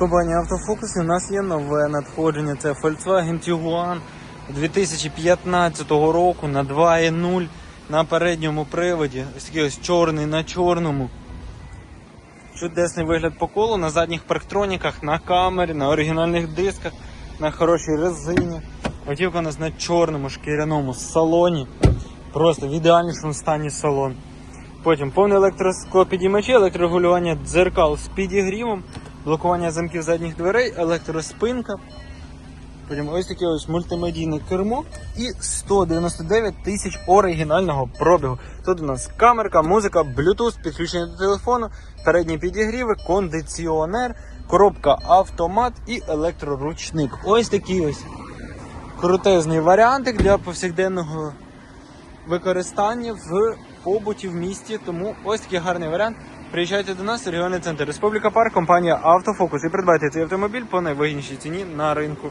компанії Автофокус у нас є нове надходження. Це Volkswagen Tiguan 2015 року на 2.0 на передньому приводі. Ось такий ось чорний на чорному. Чудесний вигляд по колу на задніх парктроніках, на камері, на оригінальних дисках, на хорошій резині. Автівка у нас на чорному шкіряному салоні. Просто в ідеальнішому стані салон. Потім повне електросклопідіймачі, електрорегулювання дзеркал з підігрівом, блокування замків задніх дверей, електроспинка. Потім ось таке ось мультимедійне кермо і 199 тисяч оригінального пробігу. Тут у нас камерка, музика, Bluetooth, підключення до телефону, передні підігріви, кондиціонер, коробка автомат і електроручник. Ось такий ось крутезний варіантик для повсякденного використання в побуті в місті. Тому ось такий гарний варіант. Приїжджайте до нас, регіонний центр Республіка Парк, компанія Автофокус і придбайте цей автомобіль по найвигіднішій ціні на ринку.